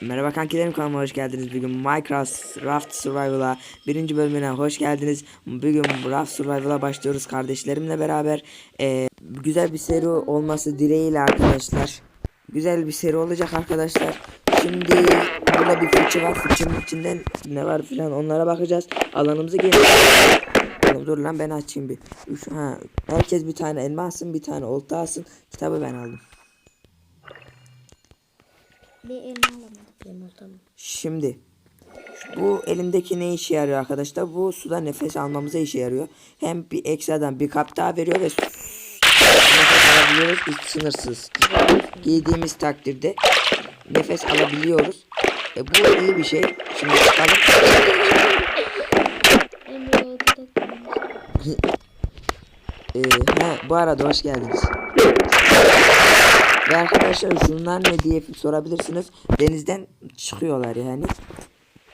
Merhaba kankilerim kanalıma hoş geldiniz. Bugün Minecraft Raft Survival'a birinci bölümüne hoş geldiniz. Bugün Raft Survival'a başlıyoruz kardeşlerimle beraber. Ee, güzel bir seri olması dileğiyle arkadaşlar. Güzel bir seri olacak arkadaşlar. Şimdi burada bir fıçı var. Fıçının içinden ne var filan onlara bakacağız. Alanımızı geniş. Oğlum Dur lan ben açayım bir. Üç, ha, herkes bir tane elma alsın bir tane olta alsın. Kitabı ben aldım. Bir elma alamadım. Benim oltam. Şimdi bu elimdeki ne işe yarıyor arkadaşlar? Bu suda nefes almamıza işe yarıyor. Hem bir ekstradan bir kap daha veriyor ve su- nefes alabiliyoruz hiç sınırsız. Giydiğimiz takdirde nefes alabiliyoruz. E, bu iyi bir şey. Şimdi da E, ha, bu arada hoş geldiniz. Ve arkadaşlar şunlar ne diye sorabilirsiniz. Denizden çıkıyorlar yani.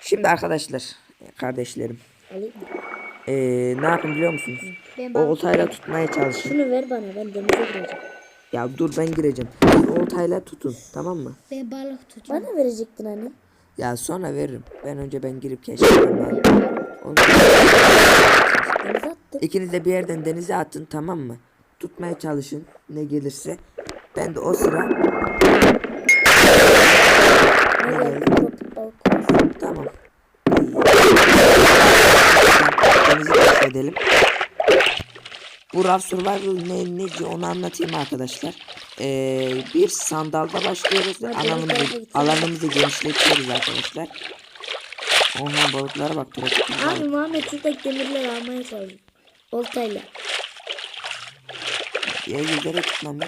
Şimdi arkadaşlar kardeşlerim. alayım mı? Ee, ne yapın biliyor musunuz? Ben O balık oltayla tutmaya çalışın. Şunu ver bana ben denize gireceğim. Ya dur ben gireceğim. Oltayla tutun tamam mı? Ben balık tutacağım. Bana verecektin hani. Ya sonra veririm. Ben önce ben girip. Onu- attım. İkiniz de bir yerden denize atın tamam mı? Tutmaya çalışın ne gelirse. Ben de o sıra tamam. Keşfedelim. Bu Raft Survival ne, neci onu anlatayım arkadaşlar. Ee, bir sandalda başlıyoruz. Alanımızı, alanımızı genişletiyoruz arkadaşlar. Oha balıklara bak. Abi Muhammed şuradaki demirleri almaya çalışıyor. Oltayla. Ya yüzlere tutmam.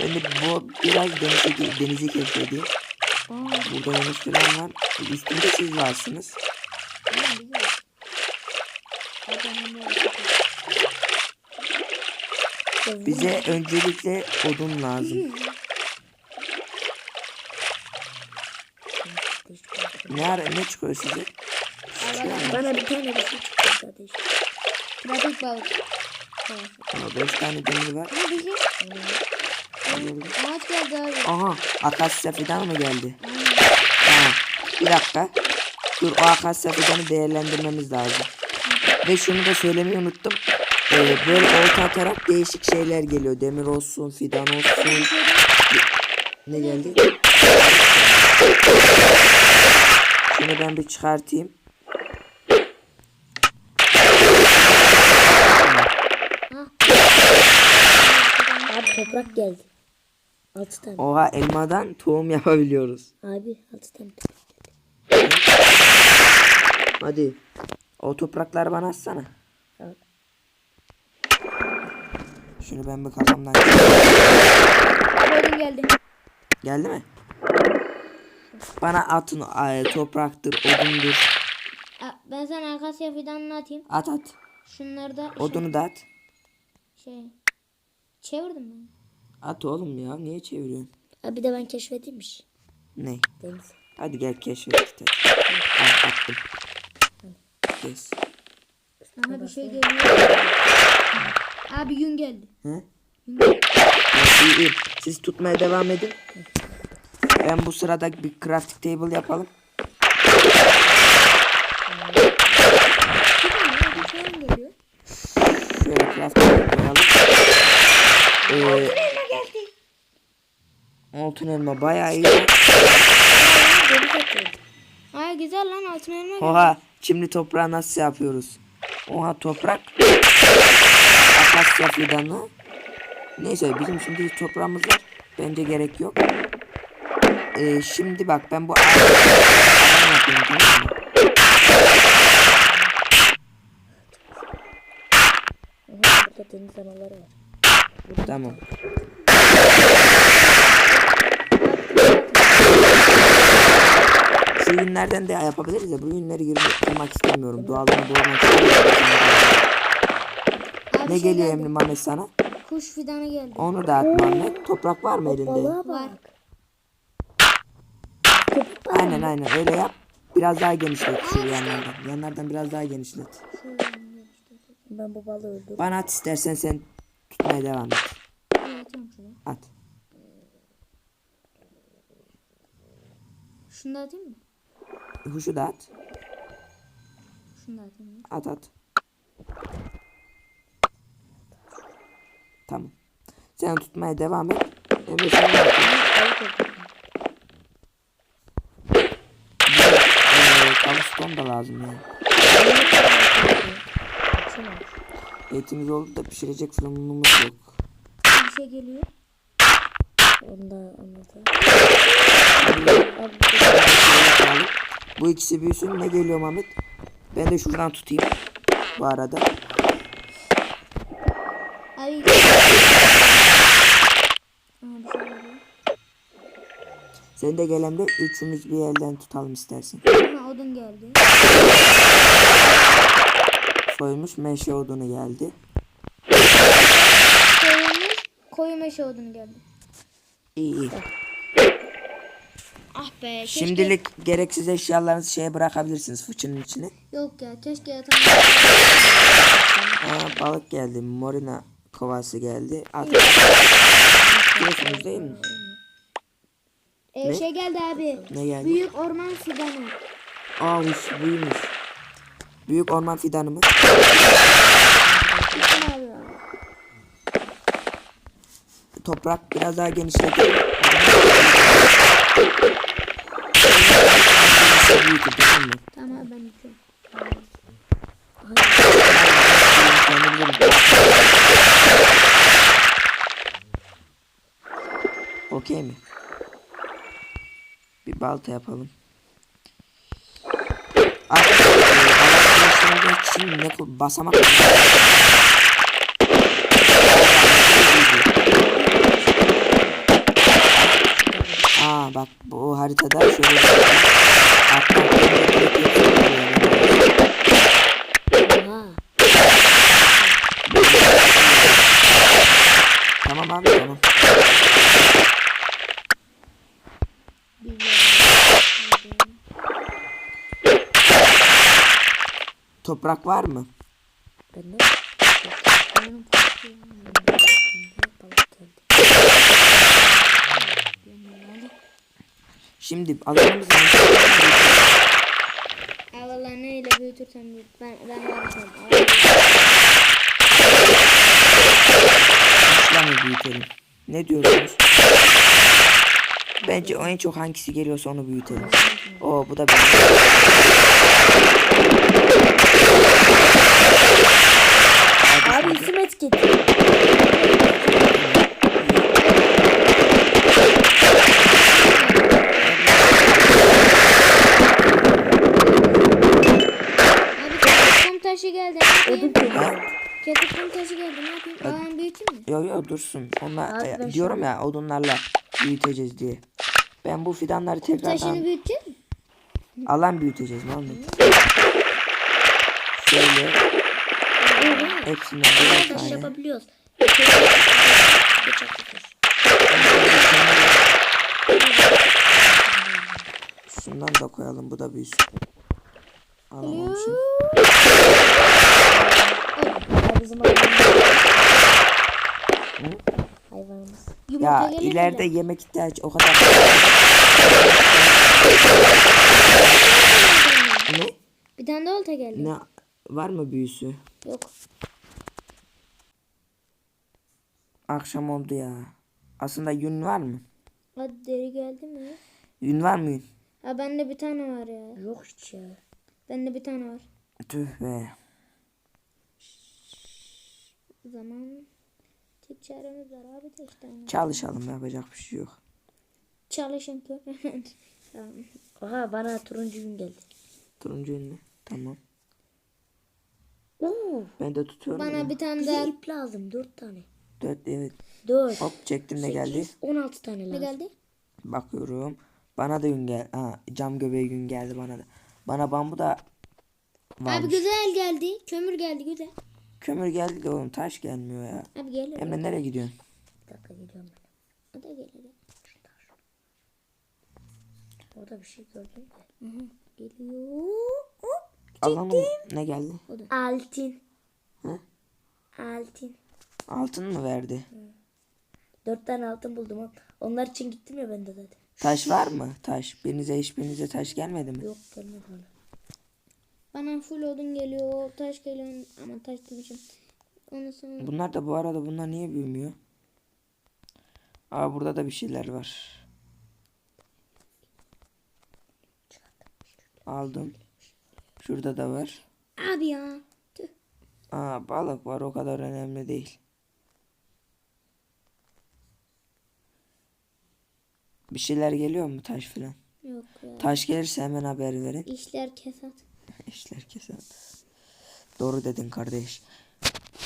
Ben de bu biraz denizi keşfedeyim. Aa, Burada yanlış falan var. Üstünde siz varsınız. Bize öncelikle odun lazım. Ne ara, ne çıkıyor size? Bana bir tane bir şey çıktı kardeş. Trafik balık. Ama 5 tane demir var. Bir şey. Ağaç geldi abi. Aha akasya fidan mı geldi? Tamam. Bir dakika. Dur o akasya fidanı değerlendirmemiz lazım. Ve şunu da söylemeyi unuttum. Ee, böyle olta atarak değişik şeyler geliyor. Demir olsun, fidan olsun. Ne geldi? Şunu ben bir çıkartayım. Abi toprak geldi. Altı tane. Oha elmadan tohum yapabiliyoruz. Abi altı tane. Hadi. O toprakları bana atsana. Al. Şunu ben bir kafamdan Gördüm geldi. Geldi mi? Bana atın ay, topraktır, odundur. Ben sana akasya fidanını atayım. At at. Şunları da Odunu da at. şey çevirdim ben. At oğlum ya. Niye çeviriyorsun? Abi bir de ben keşfedilmiş. Ne? Deniz. Hadi gel keşfet hadi. Al attım. Yes. Aha bir şey geliyor. Abi gün geldi. Hı? İyi, iyi. Siz tutmaya devam edin. Ben bu sırada bir crafting table yapalım. Şey? Şöyle crafting table koyalım. Ee, altın elma bayağı iyi. Ay güzel lan altın elma. Oha şimdi toprağı nasıl yapıyoruz? Oha toprak. Akasya fidanı. Neyse bizim şimdi toprağımız var. Bence gerek yok. Ee, şimdi bak ben bu tamam mı? Burada deniz anaları var. Tamam. Şu ürünlerden de yapabiliriz ya. Bu ürünleri girmek istemiyorum. Doğalını bozmak istemiyorum. Abi Ne şey geliyor geldi. Emre Mehmet sana? Kuş fidanı geldi. Onu da at Mehmet. Toprak var mı elinde? Var. Aynen aynen öyle yap. Biraz daha genişlet şu yanlardan. Yanlardan biraz daha genişlet. Ben bu balığı öldürdüm. Bana at istersen sen tutmaya devam et. At. Şunu da atayım mı? Huşu da at. Şunu da atayım? At at. Tamam. Sen tutmaya devam et. Yapıyorsun? Eee Kabuston da lazım ya. Baksana. Etimiz oldu da pişirecek fırınımız yok. Bir şey geliyor. Onu da anladım. Bu ikisi büyüsün. Ne geliyor Mehmet? Ben de şuradan tutayım. Bu arada. Geliyor. Sen de gelen de üçümüz bir yerden tutalım istersen. Aha odun geldi. Soymuş meşe odunu geldi. Koyulmuş. Koyu meşe odunu geldi. İyi iyi. Ah be. Keşke... Şimdilik gereksiz eşyalarınızı şeye bırakabilirsiniz fıçının içine. Yok ya keşke yatan. Aa, balık geldi. Morina kovası geldi. At. Biliyorsunuz değil mi? Ee, Ne? şey geldi abi. Ne geldi? Büyük orman fidanı. Aa huş büyümüş. Büyük orman fidanı mı? Toprak biraz daha genişledi. Büyütür tamam mı? Tamam ben bilirim. Okey mi? Bir balta yapalım. Arkadaşlar için ne basamak? Aa bak bu haritada şöyle bir Alttan Oha. Tamam abi tamam. Toprak var mı? Ben de. Şimdi alanımız Aa vallahi neyle büyütürsem büyüt. Ben ben. Kuşla mı büyütelim? Ne diyorsunuz? Bence en çok hangisi geliyorsa onu büyütelim. Oo bu da benim. Abi isim etiketi. Taşı geldi. Odun. Ketik taşı geldi. Ne yapayım? Ben büyüteyim mi? Yo yo dursun. Onlar e, diyorum ya odunlarla büyüteceğiz diye. Ben bu fidanları Taşını tekrardan büyüteceğiz mi? alan büyüteceğiz Muhammed. Şöyle hepsinden Taş tane. yapabiliyoruz. Şundan da koyalım bu da büyüsün. Alamamışım. Bizim hayvanımız. Hayvanımız. Yumurta Ya mi ileride de? yemek ihtiyacı o kadar. ne? Bir tane de olta geldi. Ne var mı büyüsü? Yok. Akşam oldu ya. Aslında yün var mı? Hadi deri geldi mi? Yün var mı yün? Ha bende bir tane var ya. Yok hiç ya. Bende bir tane var. Tüh be. O zaman tek çaremiz var abi de işte. Çalışalım yapacak bir şey yok. Çalışın köpeğin. tamam. Oha bana turuncu gün geldi. Turuncu yün mü? Tamam. Oo. Ben de tutuyorum. Bana ya. bir tane Bize daha ip lazım. Dört tane. Dört evet. Dört. Hop çektim ne geldi? On altı tane ne lazım. geldi? Bakıyorum. Bana da yün gel. Ha, cam göbeği yün geldi bana da. Bana bambu da Abi varmış. güzel geldi. Kömür geldi güzel. Kömür geldi de oğlum taş gelmiyor ya. Abi gel. Emre nereye gidiyorsun? Bir dakika geliyorum ben. O da gel hadi. Orada bir şey gördüm de. Geliyor. Hop. Alan ne geldi? Altın. Hı? Altın. Altın mı verdi? Dört tane altın buldum. Onlar için gittim ya ben de zaten. Taş var mı? Taş. Birinize hiçbirinize taş gelmedi mi? Yok gelmedi hala. Bana full odun geliyor. Taş geliyor. Ama taş demişim. Ondan sonra Bunlar da bu arada bunlar niye büyümüyor? Aa burada da bir şeyler var. Aldım. Şurada da var. Abi ya. Tüh. Aa balık var o kadar önemli değil. Bir şeyler geliyor mu taş filan? Yok ya. Taş gelirse hemen haber verin. İşler kesat. İşler kesin. Doğru dedin kardeş.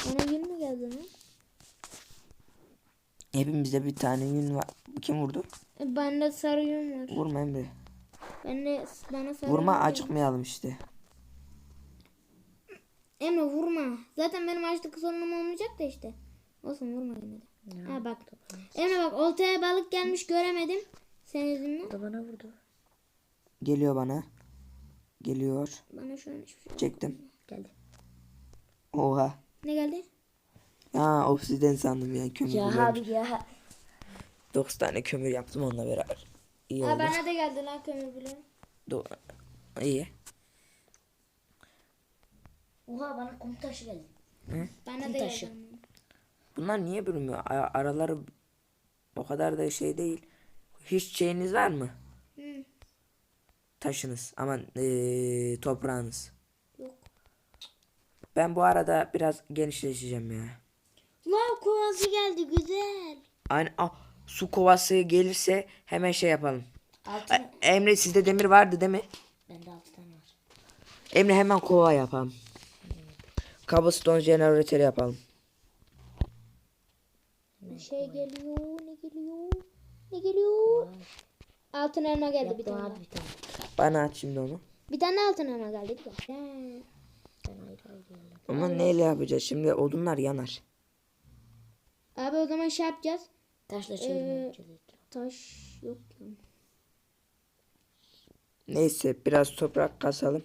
Bana gün mü geldi lan? Hepimizde bir tane yün var. Kim vurdu? E, bende sarı yün var. Vurma Emre. Bende bana sarı Vurma yün acıkmayalım işte. Emre vurma. Zaten benim açlık sorunum olmayacak da işte. Olsun vurma yine de. Ha bak. Emre bak oltaya balık gelmiş göremedim. Senin yüzünden. O da bana vurdu. Geliyor bana. Geliyor. Bana şu an hiçbir şey. Çektim. Geldi. Oha. Ne geldi? Ha obsiden sandım ya kömür. Ya buluyormuş. abi ya. 9 tane kömür yaptım onunla beraber. İyi Ha oldu. bana da geldi lan kömür bile. Do- İyi. Oha bana kum taşı geldi. Bana Kum da taşı. geldi. Bunlar niye bölünmüyor? Araları o kadar da şey değil. Hiç şeyiniz var mı? Hı. Taşınız. Aman ee, toprağınız. Yok. Ben bu arada biraz genişleşeceğim ya. Lav kovası geldi güzel. Aynı ah, su kovası gelirse hemen şey yapalım. Altı. A- Emre sizde demir vardı değil mi? Bende altı tane var. Emre hemen kova yapalım. Cobblestone jeneratörü yapalım. Bir şey geliyor. Ne geliyor? Ne geliyor? Altın elma geldi bir tane. bir tane. Bana at şimdi onu. Bir tane altın elma geldi. Ama neyle yapacağız? Şimdi odunlar yanar. Abi o zaman şey yapacağız. Taşla çevirmeye yapacağız. Taş yok ya. Neyse biraz toprak kasalım.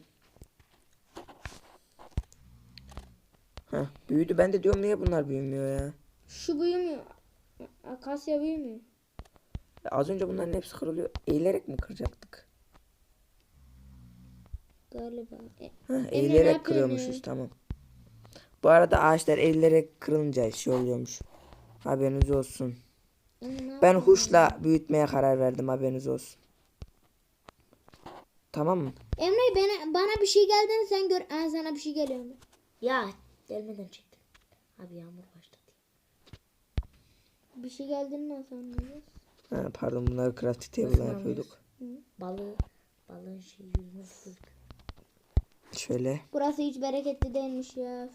Heh, büyüdü. Ben de diyorum niye bunlar büyümüyor ya? Şu büyümüyor. Akasya büyümüyor. Az önce bunların hepsi kırılıyor. Eğilerek mi kıracaktık? Galiba. E, Heh, eğilerek kırıyormuşuz tamam. Bu arada ağaçlar eğilerek kırılınca şey oluyormuş. Haberiniz olsun. Ben huşla büyütmeye karar verdim haberiniz olsun. Tamam mı? Emre bana, bana bir şey geldi sen gör. Aa, sana bir şey geliyor mu? Ya gelmeden çektim. Abi yağmur başladı. Bir şey geldiğini nasıl anlayacağız? Ha, pardon bunları crafting table'a Nasıl yapıyorduk. Balığı, balığın şey yüzünü. Şöyle. Burası hiç bereketli değilmiş ya.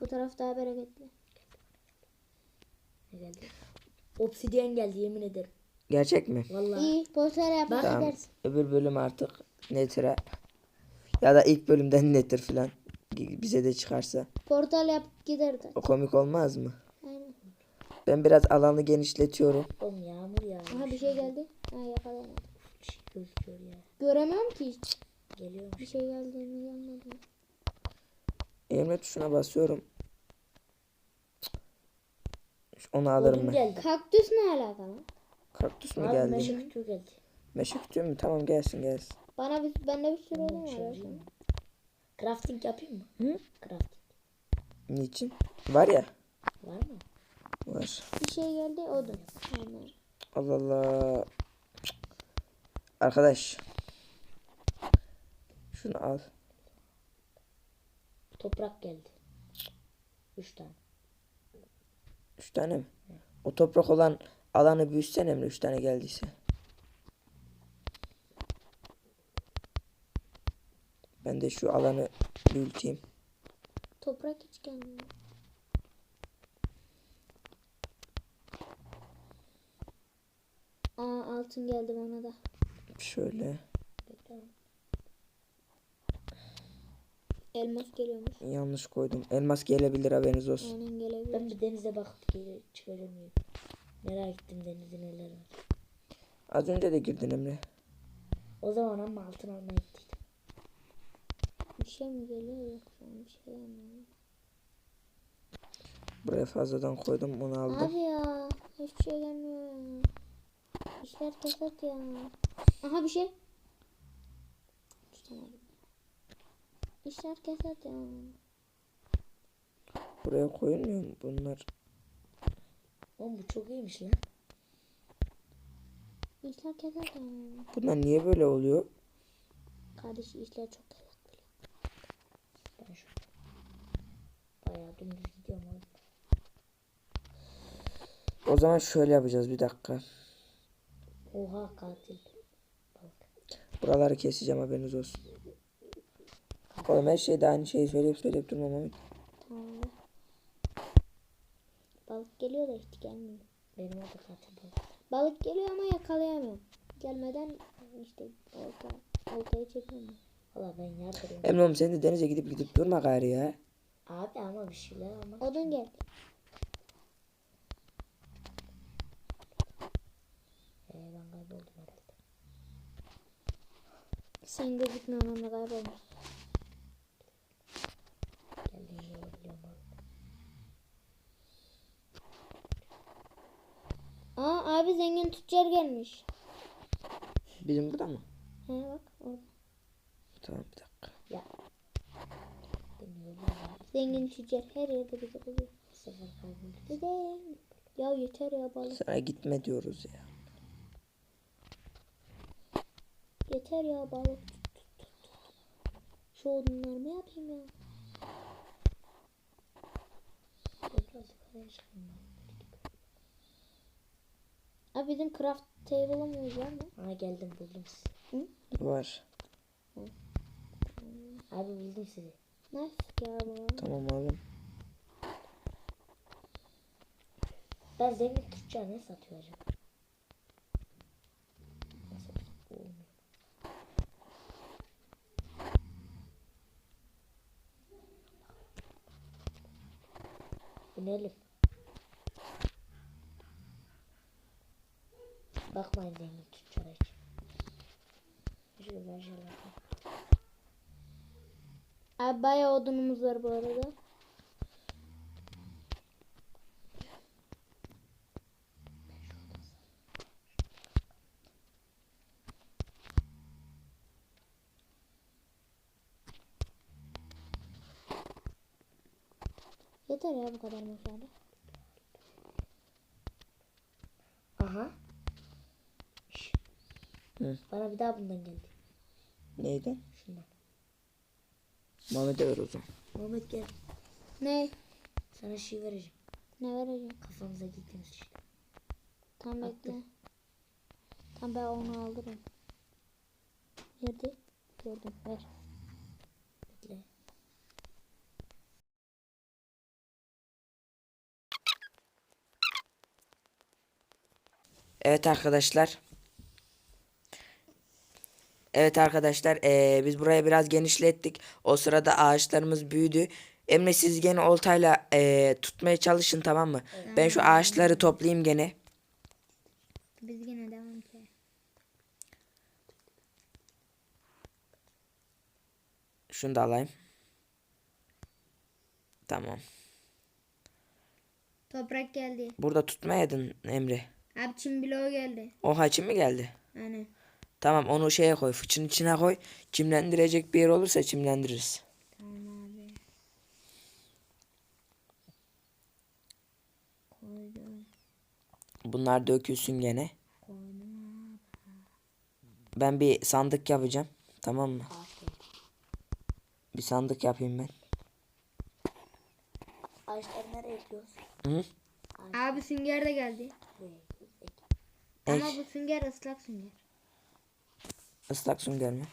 Bu taraf daha bereketli. Ne geldi? Obsidyen geldi yemin ederim. Gerçek mi? Vallahi. İyi poster yap. Bak Tamam. gidersin. Öbür bölüm artık Nether'e ya da ilk bölümden Nether filan bize de çıkarsa Portal yap gider de. o komik olmaz mı? Aynen. Ben biraz alanı genişletiyorum. Oğlum yağmur ya. Aha bir şey geldi. Ha yakalamadım. Bir şey gözüküyor ya. Göremiyorum ki hiç. Geliyor. Bir şey geldi mi gelmedi mi? Emre tuşuna basıyorum. Onu alırım Odun ben. geldi. Kaktüs ne alakalı? Kaktüs mü Abi geldi? meşe kütüğü geldi. Meşe kütüğü mü? Tamam gelsin gelsin. Bana bir, bende bir sürü odun var. Şey? Crafting yapayım mı? Hı? Crafting. Niçin? Var ya. Var mı? Var. Bir şey geldi odun. Aynen. Allah Allah. Arkadaş. Şunu al. Toprak geldi. Üç tane. Üç tane mi? O toprak olan alanı büyütsen Emre üç tane geldiyse. Ben de şu alanı büyüteyim. Toprak hiç gelmiyor. Aa altın geldi bana da. Şöyle. Elmas geliyormuş. Yanlış koydum. Elmas gelebilir haberiniz olsun. Aynen gelebilir. Ben bir denize bakıp geri çıkacağım. Merak ettim denizde neler var. Az önce de girdin Emre. O zaman ama altın almaya gittiydim. Bir şey mi geliyor yok şu an bir şey gelmiyor. Buraya fazladan koydum onu aldım. Abi ya hiçbir şey gelmiyor. İşler kesat ya. Aha bir şey. Tutamadım. İşler kesat ya. Buraya koyulmuyor mu bunlar? Oğlum bu çok iyiymiş lan. İşler kesat ya. Bunlar niye böyle oluyor? Kardeş işler çok kesat böyle. Ben şu bayağı dümdüz gidiyorum oğlum. O zaman şöyle yapacağız bir dakika. Oha katil. Buraları keseceğim haberiniz olsun. Oğlum her şeyde aynı şeyi söyleyip söyleyip durmam Mehmet. Tamam abi. Balık geliyor da hiç gelmiyor. Benim orada katil balık. Balık geliyor ama yakalayamıyorum. Gelmeden işte olta, oltayı çekiyorum. Valla ben yardırıyorum. Emre oğlum sen de denize gidip gidip durma gari ya. Abi ama bir şeyler almak Odun gel. Ee, ben kayboldum herhalde. Sen gözükmüyorsun onda kaybolmuş. Geldiğim yolu biliyorum oğlum. Aa abi zengin tüccar gelmiş. Bizim burada mı? He bak orada. Tamam bir dakika. Ya. Zengin tüccar her yerde. Bu sefer kayboldum. Gidelim. Ya yeter ya balık. Sana gitme diyoruz ya. Yeter ya balık. Şu odunlarımı yapayım ya. Biraz yukarıya çıkayım ben. Abi bizim craft table'ımız var mı? Aa geldim buldum sizi. Var. Abi buldum sizi. Nice ya bu. Tamam oğlum. Ben zengin tüccar ne satıyor acaba? Olmuyor? İnelim. Bakmayın tüccara hiç. Şöyle şöyle. Abi bayağı odunumuz var bu arada. Yeter ya bu kadar meşale. Aha. Hı. Bana bir daha bundan geldi. Neydi? Şundan. Mehmet'e ver o zaman. Muhammed gel. Ne? Sana şey vereceğim. Ne vereceğim? Kafamıza giydiğimiz şey. Tam bekle. Tam ben onu alırım. Nerede? Gördüm. Ver. Bekle. Evet arkadaşlar. Evet arkadaşlar eee, biz burayı biraz genişlettik. O sırada ağaçlarımız büyüdü. Emre siz gene oltayla eee, tutmaya çalışın tamam mı? Ben şu ağaçları toplayayım gene. Biz yine devam ki. Şunu da alayım. Tamam. Toprak geldi. Burada tutmayaydın Emre. Abi çim bloğu geldi. O haçım mı geldi? Hani. Tamam onu şeye koy. Fıçın içine koy. Çimlendirecek bir yer olursa çimlendiririz. Tamam abi. Koydum. Bunlar dökülsün gene. Koydum. Ben bir sandık yapacağım. Tamam mı? Aferin. Bir sandık yapayım ben. Ağaçları nereye ekliyoruz? Hı? Abi sünger de geldi. Buraya ekliyoruz. Ek. Ama bu sünger ıslak sünger. Islak sünger mi?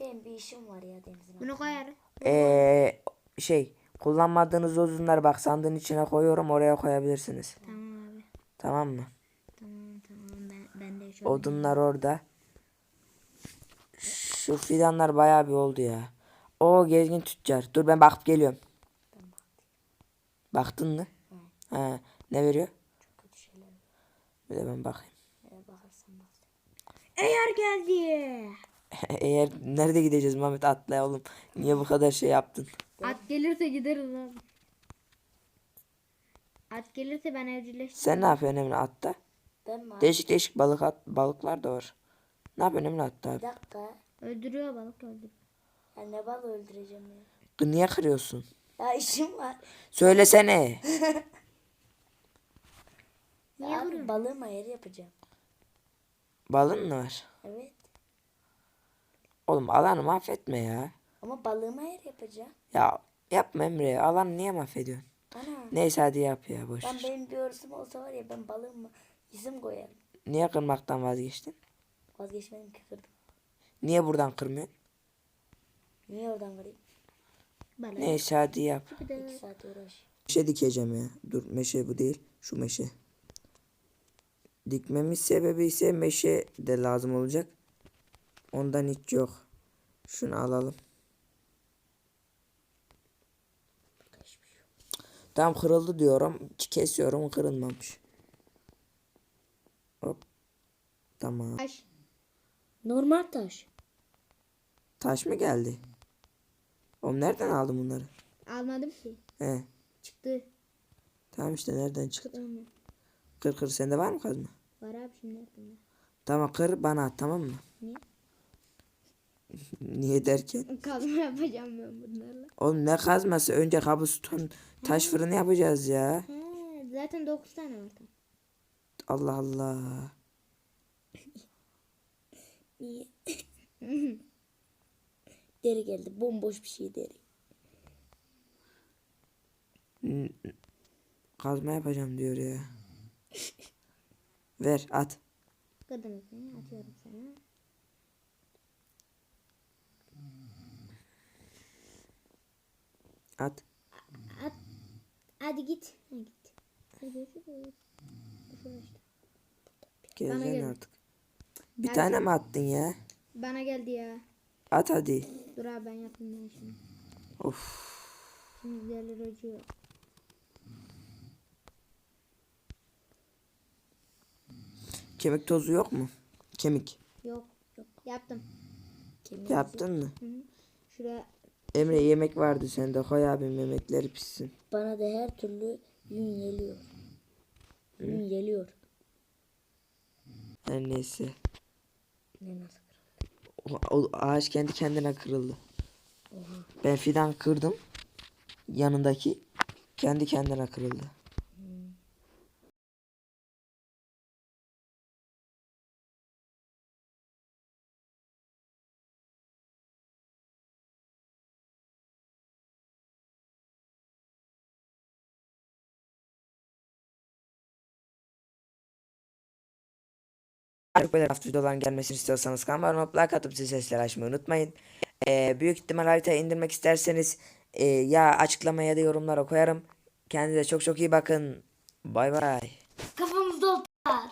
Benim bir işim var ya denizin. Bunu koyarım. Ee, şey kullanmadığınız odunları bak sandığın içine koyuyorum oraya koyabilirsiniz. Tamam abi. Tamam mı? Tamam tamam ben, ben de çok Odunlar orada. Şu fidanlar bayağı bir oldu ya. O gezgin tüccar. Dur ben bakıp geliyorum. Baktın mı? Ha, ne veriyor? Çok kötü şeyler. Bir de ben bakayım. Eğer geldi. Eğer nerede gideceğiz Mehmet atla oğlum. Niye bu kadar şey yaptın? At gelirse gideriz abi. At gelirse ben evcilleştim. Sen ne yapıyorsun Emre atta? Ben mi? Değişik değişik balık at, balıklar da var. Ne yapıyorsun Emre hatta Bir abi? dakika. Öldürüyor balık öldürüyor. Ya ne balığı öldüreceğim ya. Niye kırıyorsun? Ya işim var. Söylesene. Niye Ya abi vuruyorsun? balığım ayarı yapacağım. Balın mı var? Evet. Oğlum alanı mahvetme ya. Ama balığım ayarı yapacağım. Ya yapma Emre. Alanı niye mahvediyorsun? Ana. Neyse hadi yap ya boş. Ben benim bir örüsüm olsa var ya ben balığıma isim koyarım. Niye kırmaktan vazgeçtin? Vazgeçmedim ki kırdım. Niye buradan kırmıyorsun? Niye oradan kırayım? Balık. Neyse hadi yap. İki saat uğraş. Meşe dikeceğim ya. Dur meşe bu değil. Şu meşe. Dikmemin sebebi ise meşe de lazım olacak. Ondan hiç yok. Şunu alalım. Tam kırıldı diyorum. Kesiyorum kırılmamış. Hop. Tamam. taş. Normal taş. Taş mı geldi? Oğlum nereden aldın bunları? Almadım ki. He. Çıktı. Tamam işte nereden çıktı? Kır kır sende var mı kazma? Var abi şimdi aklımda. Tamam kır bana at tamam mı? Niye? Niye derken? Kazma yapacağım ben bunlarla. Oğlum ne kazması? Önce kabuston taş fırını yapacağız ya. He, zaten 9 tane var. Allah Allah. Niye? deri geldi. Bomboş bir şey deri. Kazma yapacağım diyor ya. Ver at. Kadın ekmeği atıyorum sana. At. At. Hadi git. Ha, git. Hadi görüşürüz. Geleceksin artık. Bir tane mi attın ya? Bana geldi ya. At hadi. Dur abi ben yapayım ben şimdi. Of. Şimdi üzerleri acıyor. Kemik tozu yok mu? Kemik. Yok. Yok. Yaptım. Yaptın mı? Hı hı. Şuraya Emre yemek vardı sende. Koy abim yemekleri pişsin. Bana da her türlü yün geliyor. Yün geliyor. Her neyse. Ne nasıl? O, o ağaç kendi kendine kırıldı. Ben fidan kırdım. Yanındaki kendi kendine kırıldı. Artık böyle hafta videoların gelmesini istiyorsanız kanalıma like atıp zil sesleri açmayı unutmayın. Ee, büyük ihtimal haritayı indirmek isterseniz e, ya açıklamaya ya da yorumlara koyarım. Kendinize çok çok iyi bakın. Bay bay. Kafamızda oltalar.